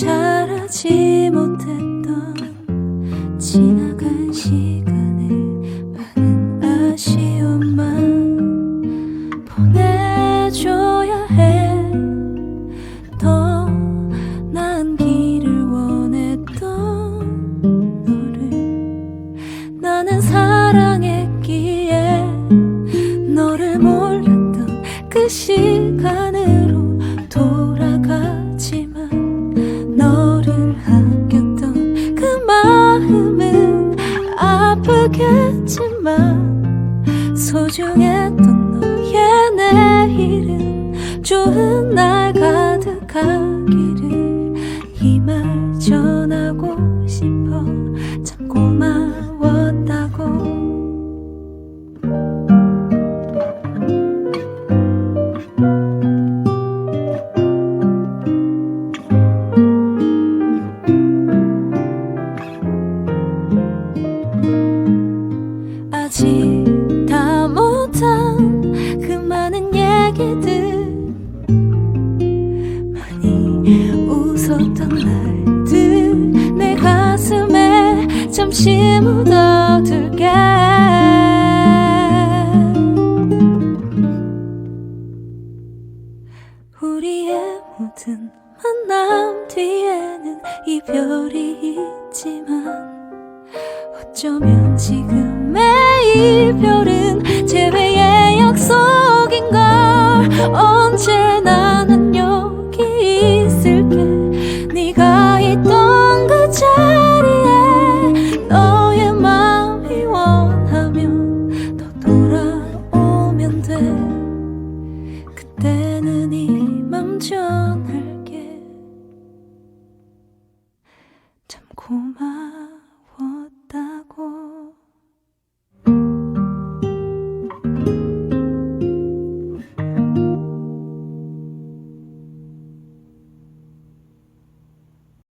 잘하지 못했던 지나간 시간 그 시간으로 돌아가지만 너를 아꼈던 그 마음은 아프겠지만 소중했던 너의 내일은 좋은 날 가득하기를 이 말 전하고 싶어. 참 고마웠 웃었던 날들 내 가슴에 잠시 묻어둘게. 우리의 모든 만남 뒤에는 이별이 있지만 어쩌면 지금의 이별은 我们。